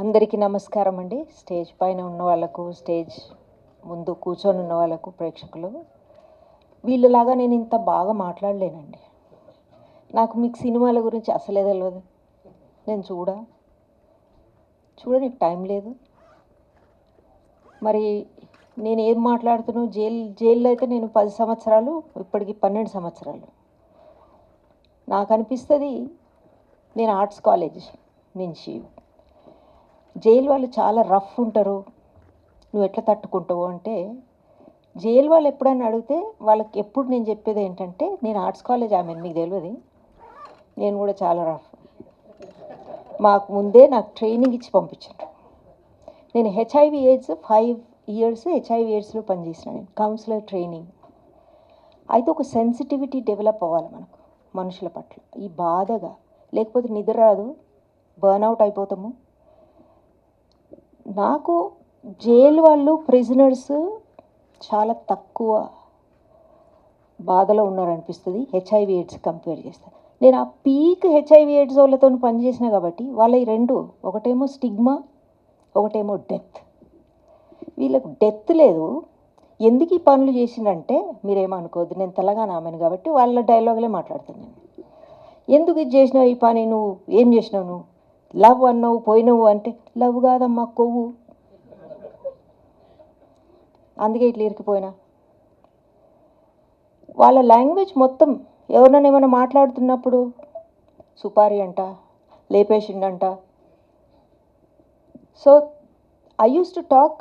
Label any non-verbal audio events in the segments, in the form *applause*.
అందరికీ నమస్కారం అండి. స్టేజ్ పైన ఉన్న వాళ్ళకు స్టేజ్ ముందు కూర్చొని ఉన్న వాళ్ళకు ప్రేక్షకులు వీళ్ళలాగా నేను ఇంత బాగా మాట్లాడలేనండి. నాకు మీకు సినిమాల గురించి అసలే తెలియదు నేను చూడ? చూడడానికి టైం లేదు. మరి నేను ఏం మాట్లాడుతున్నాను జైలు జైల్లో అయితే నేను పది సంవత్సరాలు ఇప్పటికి పన్నెండు సంవత్సరాలు. నాకు అనిపిస్తుంది నేను ఆర్ట్స్ కాలేజ్ నుంచి జైలు వాళ్ళు చాలా రఫ్ ఉంటారు. నువ్వు ఎట్లా తట్టుకుంటావు అంటే జైలు వాళ్ళు ఎప్పుడైనా అడిగితే వాళ్ళకి ఎప్పుడు నేను చెప్పేది ఏంటంటే నేను ఆర్ట్స్ కాలేజ్ ఆమె మీకు తెలియదు. నేను కూడా చాలా రఫ్. మాకు ముందే నాకు ట్రైనింగ్ ఇచ్చి పంపించారు. నేను HIV AIDS five years HIV ఎయిడ్స్లో పనిచేసిన నేను కౌన్సిలర్ ట్రైనింగ్. అయితే ఒక సెన్సిటివిటీ డెవలప్ అవ్వాలి మనకు మనుషుల పట్ల. ఈ బాధగా. లేకపోతే నిద్ర రాదు బర్న్అవుట్ అయిపోతాము. నాకు జైలు వాళ్ళు ప్రిజనర్స్ చాలా తక్కువ బాధలో ఉన్నారనిపిస్తుంది. హెచ్ఐవి ఎయిడ్స్ కంపేర్ చేస్తే. నేను ఆ పీక్ హెచ్ఐవి ఎయిడ్స్ వాళ్ళతో పనిచేసిన కాబట్టి వాళ్ళ ఈ రెండు ఒకటేమో స్టిగ్మా ఒకటేమో డెత్ వీళ్ళకు డెత్ లేదు. ఎందుకు ఈ పనులు చేసిందంటే మీరేమనుకోవద్దు నేను తెలంగాణ ఆమెను కాబట్టి వాళ్ళ డైలాగులే మాట్లాడుతున్నాను ఎందుకు ఇది చేసినావు ఈ పని నువ్వు ఏం చేసినావు నువ్వు? లవ్ అన్నావు పోయినవు అంటే లవ్ కాదమ్మా కొవ్వు. అందుకే ఇట్లా ఇరికిపోయినా. వాళ్ళ లాంగ్వేజ్ మొత్తం ఎవరినైనా ఏమైనా మాట్లాడుతున్నప్పుడు సుపారి అంట లేపేసిండంట so I use to talk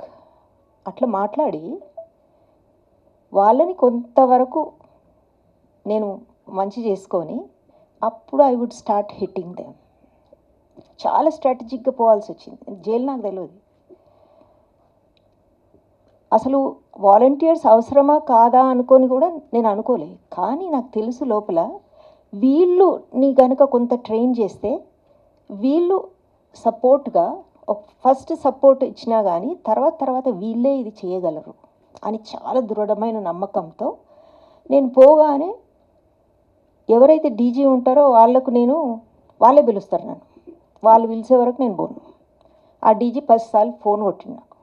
అట్లా మాట్లాడి వాళ్ళని కొంతవరకు నేను మంచి చేసుకొని అప్పుడు I would start hitting them చాలా స్ట్రాటజిక్గా పోవాల్సి వచ్చింది. జైలు నాకు తెలియదు అసలు వాలంటీర్స్ అవసరమా కాదా అనుకొని కూడా నేను అనుకోలే. కానీ నాకు తెలుసు లోపల వీళ్ళు నీ గనుక కొంత ట్రైన్ చేస్తే వీళ్ళు సపోర్ట్గా ఫస్ట్ సపోర్ట్ ఇచ్చినా కానీ తర్వాత తర్వాత వీళ్ళే ఇది చేయగలరు అని చాలా దృఢమైన నమ్మకంతో నేను పోగానే ఎవరైతే డీజీ ఉంటారో వాళ్ళకు నేను వాళ్ళే పిలుస్తారు నన్ను. వాళ్ళు పిలిచే వరకు నేను పోను. ఆ డీజీ పదిసార్లు ఫోన్ కొట్టిండు నాకు.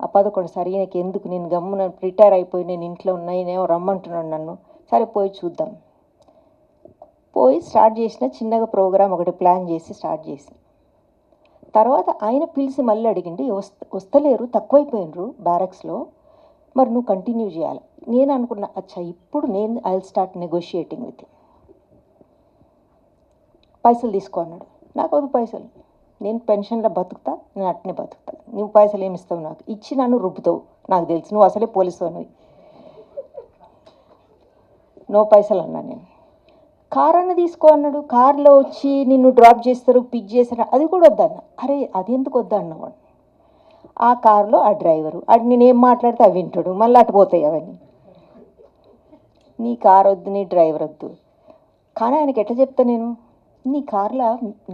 ఆ పదకొండు సరే ఈయనకి ఎందుకు నేను గమ్మున రిటైర్ అయిపోయి నేను ఇంట్లో ఉన్నా ఈయనేమో రమ్మంటున్నాడు నన్ను. సరే పోయి చూద్దాం. పోయి స్టార్ట్ చేసిన చిన్నగా ప్రోగ్రామ్ ఒకటి ప్లాన్ చేసి స్టార్ట్ చేసి తర్వాత ఆయన పిలిచి మళ్ళీ అడిగిండి వస్త వస్తలేరు తక్కువైపోయినరు బ్యారక్స్లో. మరి నువ్వు కంటిన్యూ చేయాలి. నేను అనుకున్నా అచ్చా ఇప్పుడు నేను ఐ స్టార్ట్ నెగోషియేటింగ్ విత్ పైసలు తీసుకో అన్నాడు. నాకు వద్దు పైసలు. నేను పెన్షన్లో బతుకుతా నేను అట్నే బతుకుతా. నువ్వు పైసలు ఏమి ఇస్తావు నాకు? ఇచ్చి నన్ను రుబ్బుతావు. నాకు తెలుసు నువ్వు అసలే పోలీసు అని నో పైసలు అన్నా నేను. కార్ అన్న తీసుకో అన్నాడు. కార్లో వచ్చి నిన్ను డ్రాప్ చేస్తారు పిక్ చేస్తారు. అది కూడా వద్దన్న. అరే అది ఎందుకు వద్దన్నవాడు ఆ కార్లో ఆ డ్రైవరు. అటు నేనేం మాట్లాడితే అవి వింటాడు. మళ్ళీ అటు పోతాయి అవన్నీ. నీ కార్ వద్దు నీ డ్రైవర్ వద్దు. కానీ ఆయనకి ఎట్లా చెప్తా నేను? నీ కార్లో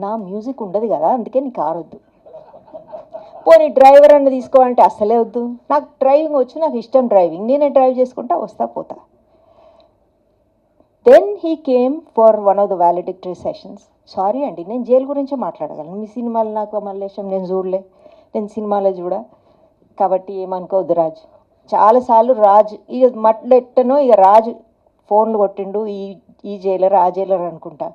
నా మ్యూజిక్ ఉండదు కదా అందుకే నీ కార్ వద్దు. పోనీ డ్రైవర్ అన్న తీసుకోవాలంటే అస్సలే వద్దు. నాకు డ్రైవింగ్ వచ్చి నాకు ఇష్టం డ్రైవింగ్. నేనే డ్రైవ్ చేసుకుంటా వస్తా పోతా. Then he came for one of the valedictory sessions sorry అండి నేను జైలు గురించే మాట్లాడగలను. మీ సినిమాలు నాకు మల్లేశం నేను చూడలే. నేను సినిమాలో చూడ. కాబట్టి ఏమనుకోవద్దు రాజు. చాలాసార్లు రాజు ఇక మట్లెట్టనో ఇక రాజు ఫోన్లు కొట్టిండు ఈ ఈ జైలర్ ఆ జైలర్ అనుకుంటా.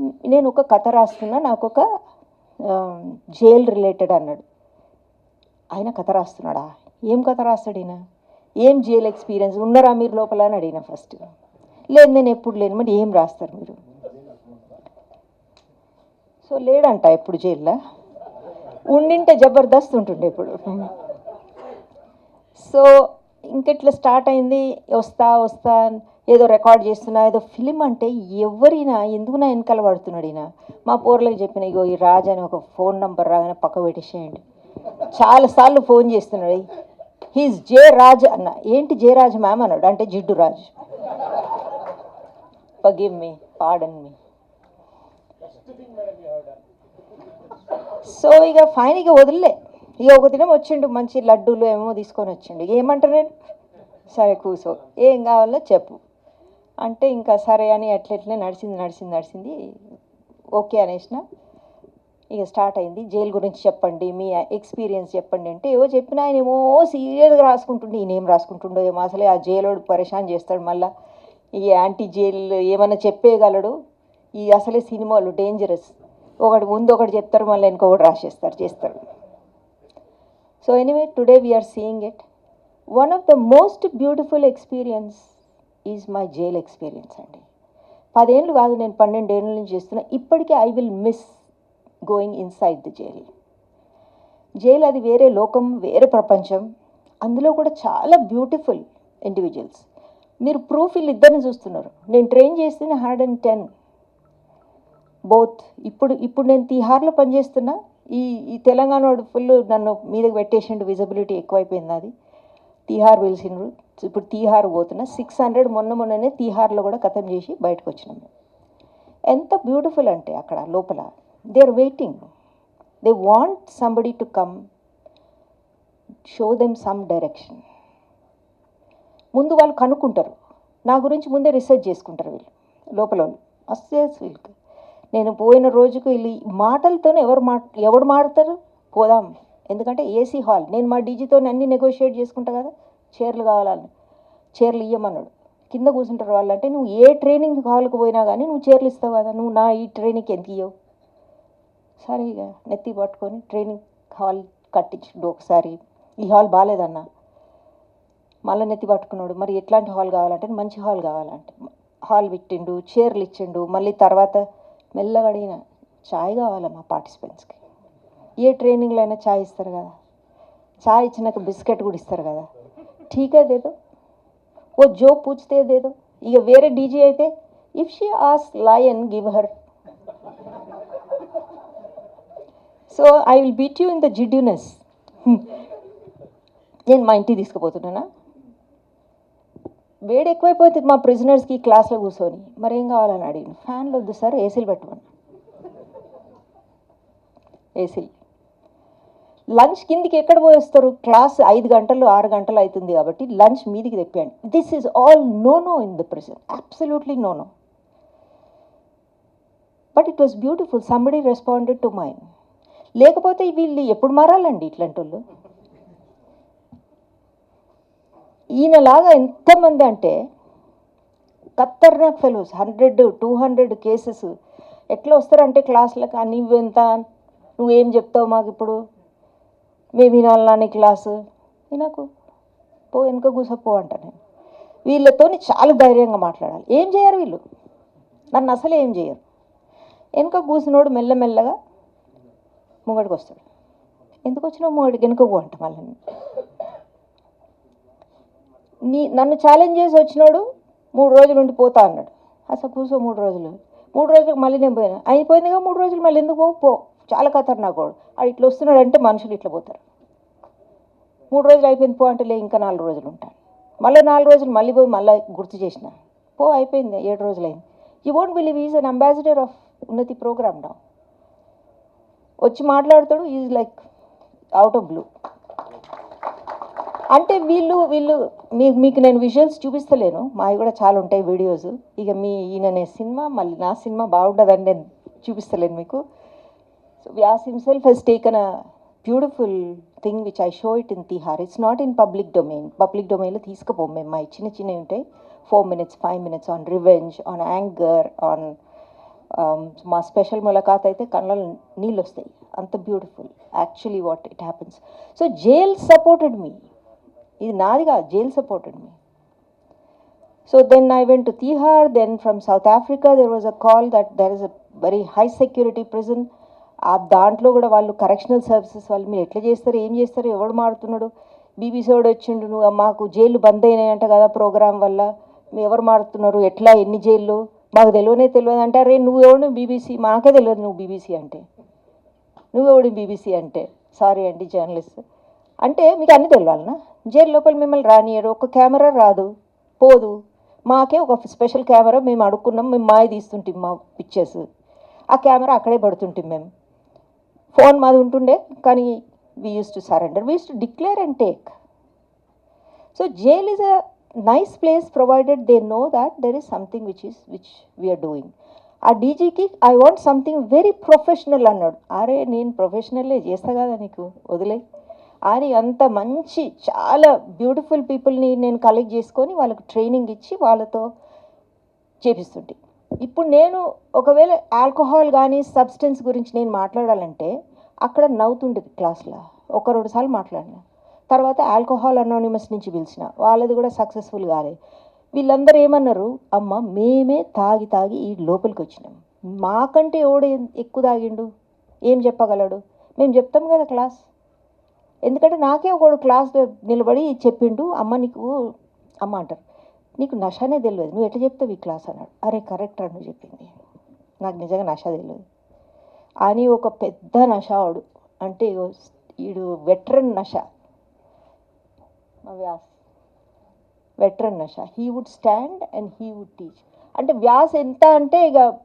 నేను ఒక కథ రాస్తున్నా నాకు ఒక జైల్ రిలేటెడ్ అన్నాడు. ఆయన కథ రాస్తున్నాడా? ఏం కథ రాస్తాడు ఈయన? ఏం జైల్ ఎక్స్పీరియన్స్? ఉన్నారా మీరు లోపల అని అడిగిన ఫస్ట్. లేదు నేను ఎప్పుడు లేను మరి ఏం రాస్తారు మీరు? సో లేడంట ఎప్పుడు జైల్లో? ఉండింటే జబర్దస్త్ ఉంటుండే ఇప్పుడు. సో ఇంకెట్లా స్టార్ట్ అయింది? వస్తా వస్తా ఏదో రికార్డ్ చేస్తున్నా ఏదో ఫిలిం అంటే ఎవరైనా ఎందుకు నా వెనకాల పడుతున్నాడు ఈయన. మా పోర్లకు చెప్పిన ఇగో ఈ రాజు అని ఒక ఫోన్ నంబర్ రాగానే పక్క పెట్టేసేయండి. చాలాసార్లు ఫోన్ చేస్తున్నాడు. హీస్ జే రాజ్ అన్న. ఏంటి జే రాజ్ మ్యామ్ అన్నాడు. అంటే జిడ్డు Raj. Forgive me pardon me so ఇక ఫైన్ ఇక వదిలే. ఇక ఒక దినం వచ్చిండు మంచి లడ్డూలు ఏమో తీసుకొని వచ్చిండు. ఏమంటారు? నేను సరే కూసో. ఏం కావాలో చెప్పు. అంటే ఇంకా సరే అని అట్లెట్లే నడిచింది నడిచింది నడిచింది. ఓకే అనేసిన. ఇక స్టార్ట్ అయింది. జైలు గురించి చెప్పండి మీ ఎక్స్పీరియన్స్ చెప్పండి అంటే ఏవో చెప్పిన ఆయన ఏమో సీరియస్గా రాసుకుంటుండే ఈయన ఏం రాసుకుంటుండో ఏమో. అసలే ఆ జైలోడు పరేషాన్ చేస్తాడు మళ్ళీ. ఈ యాంటీ జైలు ఏమైనా చెప్పేయగలడు? ఈ అసలే సినిమాలు డేంజరస్. ఒకటి ముందు ఒకటి చెప్తారు మళ్ళీ ఇంకొకటి రాసేస్తారు చేస్తారు. So anyway today we're seeing it. One of the most beautiful experience is my jail experience అండి. పదేళ్ళు కాదు నేను పన్నెండేళ్ళ నుంచి చేస్తున్నా. ఇప్పటికే I will miss going inside the jail. Jail అది వేరే లోకం వేరే ప్రపంచం. అందులో కూడా చాలా బ్యూటిఫుల్ ఇండివిజువల్స్. మీరు ప్రూఫ్ వీళ్ళు ఇద్దరిని చూస్తున్నారు. నేను ట్రైన్ చేస్తే హండ్రెడ్ అండ్ టెన్. బోత్. ఇప్పుడు ఇప్పుడు నేను తీహార్లో పనిచేస్తున్నా. ఈ ఈ తెలంగాణ వాడు ఫుల్ నన్ను మీదకి పెట్టేసిండు విజిబిలిటీ ఎక్కువైపోయింది అది తీహార్ పిలిచిండ్రు ఇప్పుడు తీహార్ పోతున్న సిక్స్ హండ్రెడ్ మొన్న మొన్ననే తీహార్లో కూడా కథం చేసి బయటకు వచ్చినాం మేము. ఎంత బ్యూటిఫుల్ అంటే అక్కడ లోపల. They are waiting they want somebody to come show them some direction ముందు వాళ్ళు కనుక్కుంటారు. నా గురించి ముందే రీసెర్చ్ చేసుకుంటారు వీళ్ళు లోపల వాళ్ళు అస్తే వీళ్ళకి. నేను పోయిన రోజుకు వీళ్ళు ఈ మాటలతోనే ఎవరు మా ఎవడు మాడతారు? పోదాం. ఎందుకంటే ఏసీ హాల్ నేను మా డీజీతో అన్ని నెగోషియేట్ చేసుకుంటా కదా చీరలు కావాలని. చీరలు ఇయ్యమన్నాడు. కింద కూర్చుంటారు వాళ్ళు అంటే నువ్వు ఏ ట్రైనింగ్ హాల్కి పోయినా కానీ నువ్వు చీరలు ఇస్తావు కదా నువ్వు నా ఈ ట్రైనింగ్కి ఎంత ఇయ్యవు? సరే ఇక నెత్తి పట్టుకొని ట్రైనింగ్ హాల్ కట్టించిండు ఒకసారి. ఈ హాల్ బాగాలేదన్నా మళ్ళీ నెత్తి పట్టుకున్నాడు మరి ఎట్లాంటి హాల్ కావాలంటే మంచి హాల్ కావాలంటే. హాల్ పెట్టిండు చీరలు ఇచ్చిండు మళ్ళీ తర్వాత మెల్లగా అడిగిన చాయ్ కావాలి మా పార్టిసిపెంట్స్కి ఏ ట్రైనింగ్లో అయినా చాయ్ ఇస్తారు కదా. చాయ్ ఇచ్చినాక బిస్కెట్ కూడా ఇస్తారు కదా. ఠీకే దేదో. ఓ జో పూచితే దేదో. ఇక వేరే డీజే అయితే if she as lion give her so I will beat you in the జిడ్యూనెస్ నేను మా ఇంటికి తీసుకుపోతున్నానా? వేడి ఎక్కువైపోతుంది మా ప్రిజనర్స్కి క్లాస్లో కూర్చొని. మరి ఏం కావాలని అడిగిన ఫ్యాన్లు వద్దు సార్ ఏసీలు పెట్టమని ఏసీలు లంచ్ కిందికి ఎక్కడ పోయేస్తారు? క్లాస్ ఐదు గంటలు ఆరు గంటలు అవుతుంది కాబట్టి లంచ్ మీదికి తెప్పాను this is all no no in the present absolutely no no but it was beautiful somebody responded to mine లేకపోతే వీళ్ళు ఎప్పుడు మారాలండి ఇట్లాంటి వాళ్ళు ఈయనలాగా ఎంతమంది అంటే ఖతర్నాక్ fellows. Hundred two hundred cases. ఎట్లా వస్తారంటే క్లాసులకు నువ్వెంత? నువ్వేం చెప్తావు మాకు ఇప్పుడు మేము వినాలనా నీ క్లాసు వినకు పో వెనుక కూసపో అంట నేను. వీళ్ళతోని చాలా ధైర్యంగా మాట్లాడాలి. ఏం చేయరు వీళ్ళు? నన్ను అసలు ఏం చేయరు. వెనుక కూసినోడు మెల్లమెల్లగా ముంగడికి వస్తాడు. ఎందుకు వచ్చినావు ముంగడికి వెనుక పో అంట మళ్ళీ నీ నన్ను ఛాలెంజ్ చేసి వచ్చినోడు మూడు రోజులు ఉండి పోతా అన్నాడు. అసలు కూర్చో మూడు రోజులు. మూడు రోజులకు మళ్ళీ నేను పోయినా. అయిపోయిందిగా మూడు రోజులు మళ్ళీ ఎందుకు పో. చాలా ఖతర్నాక్ వాడు ఆడు ఇట్లా వస్తున్నాడు అంటే మనుషులు ఇట్లా పోతారు. మూడు రోజులు అయిపోయింది పో అంటే లే ఇంకా నాలుగు రోజులు ఉంటాను. మళ్ళీ నాలుగు రోజులు మళ్ళీ పోయి మళ్ళీ గుర్తు చేసిన. పో అయిపోయింది ఏడు రోజులు అయింది you won't believe is an ambassador of Unnati program నా వచ్చి మాట్లాడతాడు is like out of blue అంటే వీళ్ళు వీళ్ళు మీ మీకు నేను విజువల్స్ చూపిస్తలేను. మావి కూడా చాలా ఉంటాయి వీడియోస్ ఇక మీ ఈయననే సినిమా మళ్ళీ నా సినిమా బాగుండదని నేను చూపిస్తలేను మీకు. so Vyas himself he's taken a beautiful thing which I show it in Tihar it's not in public domain public డొమైన్లో తీసుకుపోం మేము మా చిన్న చిన్నవి ఉంటాయి four minutes five minutes on revenge on anger on మా స్పెషల్ ములాఖాత్ అయితే కళ్ళలో నీళ్ళు వస్తాయి అంత beautiful actually what it happens so jail supported me ఇది నాది కాదు jail supported me so then I went to Tihar then from South Africa there was a call that there is a very high security prison ఆ దాంట్లో కూడా వాళ్ళు correctional services వాళ్ళు మీరు ఎట్లా చేస్తారు ఏం చేస్తారు ఎవడు మారుతున్నాడు? బీబీసీ వాడు వచ్చిండు నువ్వు మాకు జైలు బంద్ అయినాయంట కదా ప్రోగ్రామ్ వల్ల. మీ ఎవరు మారుతున్నారు ఎట్లా ఎన్ని జైళ్ళు? మాకు తెలియనే తెలియదు అంటే అరే నువ్వు ఎవడు? బీబీసీ మాకే తెలియదు నువ్వు బీబీసీ అంటే. నువ్వెవడు బీబీసీ అంటే? సారీ అండి జర్నలిస్ట్ అంటే మీకు అన్ని తెలియాలనా జైలు లోపల మిమ్మల్ని రానియరు ఒక కెమెరా రాదు పోదు. మాకే ఒక స్పెషల్ కెమెరా మేము అడుక్కున్నాం మేము మాయ తీస్తుంటాం మా పిక్చర్స్ ఆ కెమెరా అక్కడే పడుతుంటాం మేము. ఫోన్ మాది ఉంటుండే కానీ we use to surrender we use to declare and take so jail is a nice place provided they know that there is something which is which we're doing ఆ డీజీకి I want something very professional అన్నాడు. అరే నేను ప్రొఫెషనల్లే చేస్తా కదా నీకు వదిలే. అని అంత మంచి చాలా బ్యూటిఫుల్ పీపుల్ని నేను కలెక్ట్ చేసుకొని వాళ్ళకి ట్రైనింగ్ ఇచ్చి వాళ్ళతో చేపిస్తుంటే. ఇప్పుడు నేను ఒకవేళ ఆల్కహాల్ కానీ సబ్స్టెన్స్ గురించి నేను మాట్లాడాలంటే అక్కడ నవ్వుతుండేది క్లాస్లో. ఒక రెండు సార్లు మాట్లాడిన. తర్వాత ఆల్కహాల్ అనానిమస్ నుంచి పిలిచిన. వాళ్ళది కూడా సక్సెస్ఫుల్ కాలేదు వీళ్ళందరూ ఏమన్నారు? అమ్మ మేమే తాగి తాగి ఈ లోపలికి వచ్చినాం. మాకంటే ఎవడు ఎక్కువ తాగిండు? ఏం చెప్పగలడు? మేము చెప్తాం కదా క్లాస్. ఎందుకంటే నాకే ఒకడు క్లాస్ నిలబడి చెప్పిండు అమ్మ నీకు అమ్మ అంటారు నీకు నషనే తెలియదు నువ్వు ఎట్లా చెప్తావు ఈ క్లాస్? అన్నాడు. అరే కరెక్ట్ అని నువ్వు చెప్పింది. నాకు నిజంగా నష తెలియదు అని ఒక పెద్ద నషావాడు అంటే ఇగో ఈడు వెటరన్ నష. Vyas. Veteran నష. He would stand and he would teach అంటే వ్యాస్ ఎంత అంటే ఇక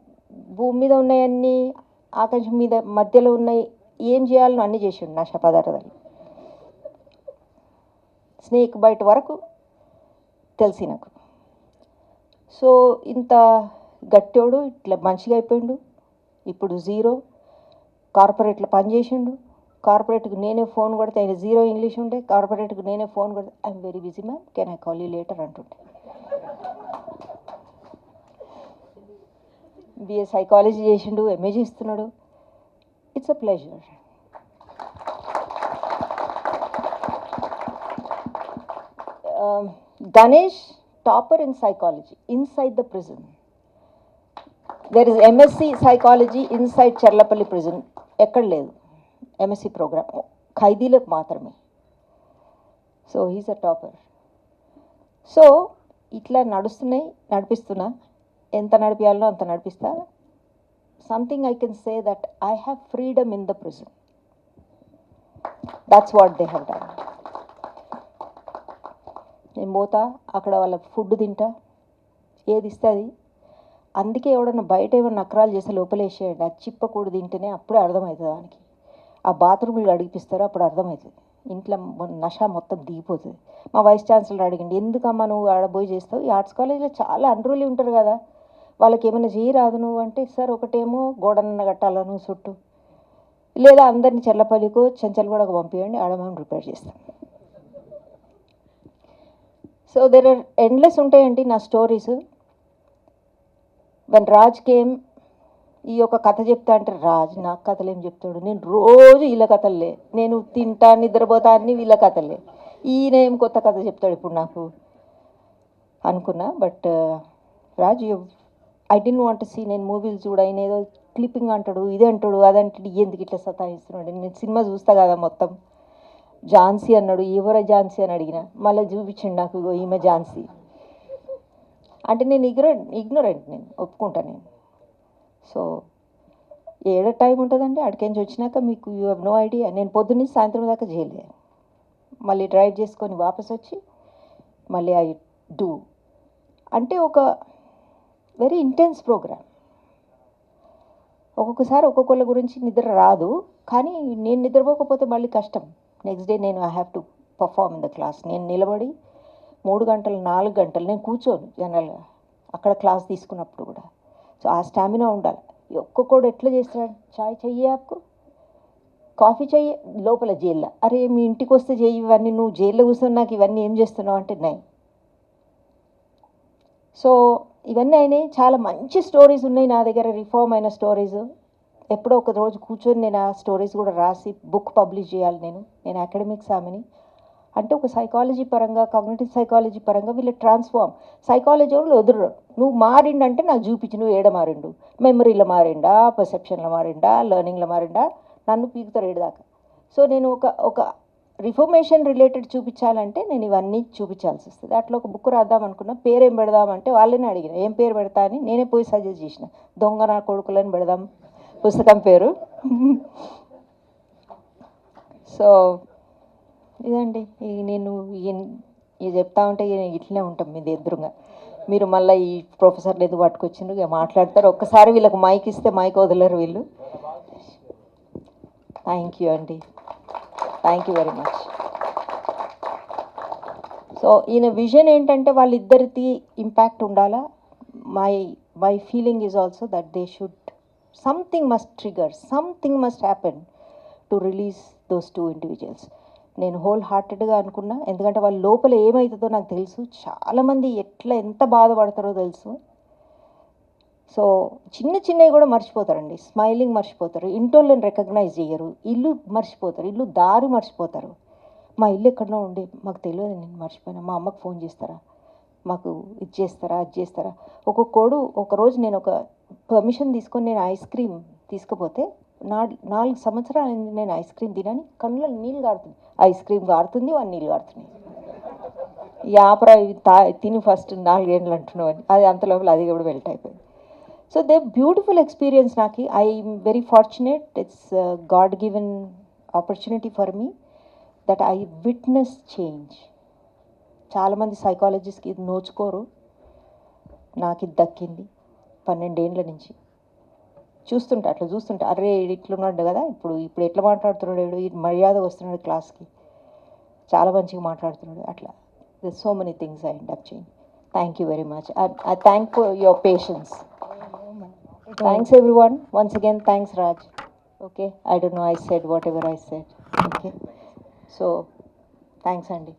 భూమి మీద ఉన్నాయన్నీ ఆకాశం మీద మధ్యలో ఉన్నాయి ఏం చేయాలనో అన్నీ చేసిండు నష పదార్థాలు. స్నేక్ బయట వరకు తెలిసి నాకు. సో ఇంత గట్టోడు ఇట్లా మంచిగా అయిపోయిండు. ఇప్పుడు జీరో. కార్పొరేట్లో పనిచేసిండు కార్పొరేట్కి నేనే ఫోన్ కొడితే ఆయన జీరో ఇంగ్లీష్ ఉండే. కార్పొరేట్కి నేనే ఫోన్ కొడితే I'm very busy ma'am can I call you later అంటుండే. బిఏ సైకాలజీ చేసిండు ఎంఏ చేస్తున్నాడు. It's a pleasure Ganesh topper in psychology inside the prison there is MSc psychology inside Cherlapally prison ఎక్కడ లేదు. MSc program ఖైదీలకు మాత్రమే. So he's a topper so ఇట్లా నడుస్తున్నాయి నడిపిస్తున్నా. ఎంత నడిపించాలో అంత నడిపిస్తా. Something I can say that I have freedom in the prison that's what they have done నేను పోతా అక్కడ వాళ్ళకి ఫుడ్ తింటా. ఏది ఇస్తే అది అందుకే ఎవడన్నా బయట ఏమైనా నకరాలు చేస్తే లోపలేసేయండి. ఆ చిప్పకూడు తింటేనే అప్పుడే అర్థమవుతుంది దానికి. ఆ బాత్రూమ్లు అడిగిపిస్తారో అప్పుడు అర్థమవుతుంది. ఇంట్లో నష మొత్తం దిగిపోతుంది. మా వైస్ ఛాన్సలర్ అడిగింది ఎందుకమ్మా నువ్వు ఆడ పోయి చేస్తావు? ఈ ఆర్ట్స్ కాలేజీలో చాలా అన్రోలు ఉంటారు కదా. వాళ్ళకి ఏమైనా చేయరాదు నువ్వు అంటే సార్ ఒకటేమో గోడనన్న నువ్వు చుట్టూ? లేదా అందరిని చెల్లపల్లికో చెంచల్గూడకు పంపించండి ఆడ మేము రిపేర్ చేస్తాం. సో దెర్ ఆర్ ఎండ్లెస్ ఉంటాయండి నా స్టోరీస్. వన్ రాజ్ ఈ యొక్క కథ చెప్తా అంటే రాజు నాకు కథలు ఏం చెప్తాడు. నేను రోజు వీళ్ళ కథలే. నేను తింటా నిద్రపోతా అన్ని వీళ్ళ కథలే. ఈయన ఏం కొత్త కథ చెప్తాడు ఇప్పుడు నాకు అనుకున్నా. But Raju I don't want see నేను మూవీలు చూడ ఆయన ఏదో క్లిప్పింగ్ అంటాడు ఇది అంటాడు అది ఎందుకు ఇట్లా సతాయిస్తున్నాడు నేను సినిమా చూస్తా కదా మొత్తం. ఝాన్సీ అన్నాడు ఎవరో ఝాన్సీ అని అడిగిన. మళ్ళీ చూపించండి నాకు ఈమె ఝాన్సీ. అంటే నేను ఇగ్నరెంట్ ఇగ్నోరెంట్ నేను ఒప్పుకుంటా నేను. సో ఏడ టైం ఉంటుందండి? నుంచి వచ్చినాక మీకు యూ హ్యావ్ నో ఐడియా. నేను పొద్దున్నే సాయంత్రం దాకా చేయలే మళ్ళీ డ్రైవ్ చేసుకొని వాపస్ వచ్చి మళ్ళీ ఐ డూ. అంటే ఒక వెరీ ఇంటెన్స్ ప్రోగ్రామ్. ఒక్కొక్కసారి ఒక్కొక్కళ్ళ గురించి నిద్ర రాదు. కానీ నేను నిద్రపోకపోతే మళ్ళీ కష్టం. నెక్స్ట్ డే నేను I have to perform in the class. నేను నిలబడి మూడు గంటలు నాలుగు గంటలు నేను కూర్చోను జనరల్గా అక్కడ క్లాస్ తీసుకున్నప్పుడు కూడా. సో ఆ స్టామినా ఉండాలి. ఒక్కొక్కడు ఎట్లా చేస్తాడు? చాయ్ చెయ్యి ఆకు కాఫీ చెయ్యి? లోపల జైల్లో. అరే మీ ఇంటికి వస్తే చెయ్యి ఇవన్నీ నువ్వు జైల్లో కూర్చొని నాకు ఇవన్నీ ఏం చేస్తున్నావు అంటే నై. సో ఇవన్నీ అయినాయి. చాలా మంచి స్టోరీస్ ఉన్నాయి నా దగ్గర రిఫార్మ్ అయిన స్టోరీస్. ఎప్పుడో ఒక రోజు కూర్చొని నేను ఆ స్టోరీస్ కూడా రాసి బుక్ పబ్లిష్ చేయాలి నేను. నేను అకాడమిక్స్ ఆమెని అంటే ఒక సైకాలజీ పరంగా కమ్యూనిటీ సైకాలజీ పరంగా వీళ్ళు ట్రాన్స్ఫార్మ్ సైకాలజీ వాళ్ళు వదలరు నువ్వు మారిండంటే నాకు చూపించి నువ్వు ఏడ మారిండు? మెమరీలో మారిండా? పర్సెప్షన్లో మారిండా? లెర్నింగ్లో మారిండా? నన్ను పీకుతారు ఏడదాకా సో నేను ఒక ఒక రిఫర్మేషన్ రిలేటెడ్ చూపించాలంటే నేను ఇవన్నీ చూపించాల్సి వస్తుంది. అట్లా ఒక బుక్ రాద్దాం అనుకున్నా పేరు ఏం పెడదామంటే వాళ్ళని అడిగిన ఏం పేరు పెడతా అని నేనే పోయి సజెస్ట్ చేసిన. దొంగ నా కొడుకులని పెడదాం. పుస్తకం పేరు. *laughs* సో ఇదండి నేను ఈ- చెప్తా ఉంటే ఇట్లనే ఉంటాం మీది ఎదురుగా. మీరు మళ్ళీ ఈ ప్రొఫెసర్లు లేదు పట్టుకొచ్చిండ్రు ఇక మాట్లాడతారు. ఒక్కసారి వీళ్ళకి మైక్ ఇస్తే మైక్ వదలరు వీళ్ళు. థ్యాంక్ యూ అండి. Thank you very much so ఈయన విజన్ ఏంటంటే వాళ్ళిద్దరిది ఇంపాక్ట్ ఉండాలా? My my feeling is also that they should something must trigger something must happen to release those two individuals నేను హోల్ హార్టెడ్గా అనుకున్నా. ఎందుకంటే వాళ్ళ లోపల ఏమవుతుందో నాకు తెలుసు. చాలామంది ఎట్లా ఎంత బాధపడతారో తెలుసు. సో చిన్న చిన్నవి కూడా మర్చిపోతారండి. స్మైలింగ్ మర్చిపోతారు. ఇంటోళ్ళని రికగ్నైజ్ చేయరు. ఇల్లు మర్చిపోతారు. ఇల్లు దారి మర్చిపోతారు. మా ఇల్లు ఎక్కడో ఉండే. మాకు తెలియదు నేను మర్చిపోయినా. మా అమ్మకు ఫోన్ చేస్తారా? మాకు ఇది చేస్తారా? అది చేస్తారా? ఒక్కొక్కడు ఒకరోజు నేను ఒక పర్మిషన్ తీసుకొని నేను ఐస్ క్రీమ్ తీసుకుపోతే నా నాలుగు సంవత్సరాలు నేను ఐస్ క్రీమ్ తినని. కళ్ళలో నీళ్ళు కారుతుంది. ఐస్ క్రీమ్ కారుతుంది వాడు నీళ్ళు కారుతున్నాయి. యాపరా తా తిని ఫస్ట్ నాలుగేండ్లు అంటున్నావు అని. అది అంత లోపల అది కూడా వెల్ట్ అయిపోయింది. సో దే బ్యూటిఫుల్ ఎక్స్పీరియన్స్ నాకు. I very fortunate. It's God given opportunity for me that I witness change. చాలామంది సైకాలజిస్ట్కి ఇది నోచుకోరు. నాకు ఇది దక్కింది పన్నెండేండ్ల నుంచి. చూస్తుంటా అట్లా చూస్తుంటా. అరే ఇట్లున్నాడు కదా ఇప్పుడు ఇప్పుడు ఎట్లా మాట్లాడుతున్నాడు మర్యాద వస్తున్నాడు క్లాస్కి. చాలా మంచిగా మాట్లాడుతున్నాడు అట్లా. This so many things I end up change thank you very much I thank for your patience thanks everyone once again thanks Raj okay I don't know I said whatever I said okay so thanks అండి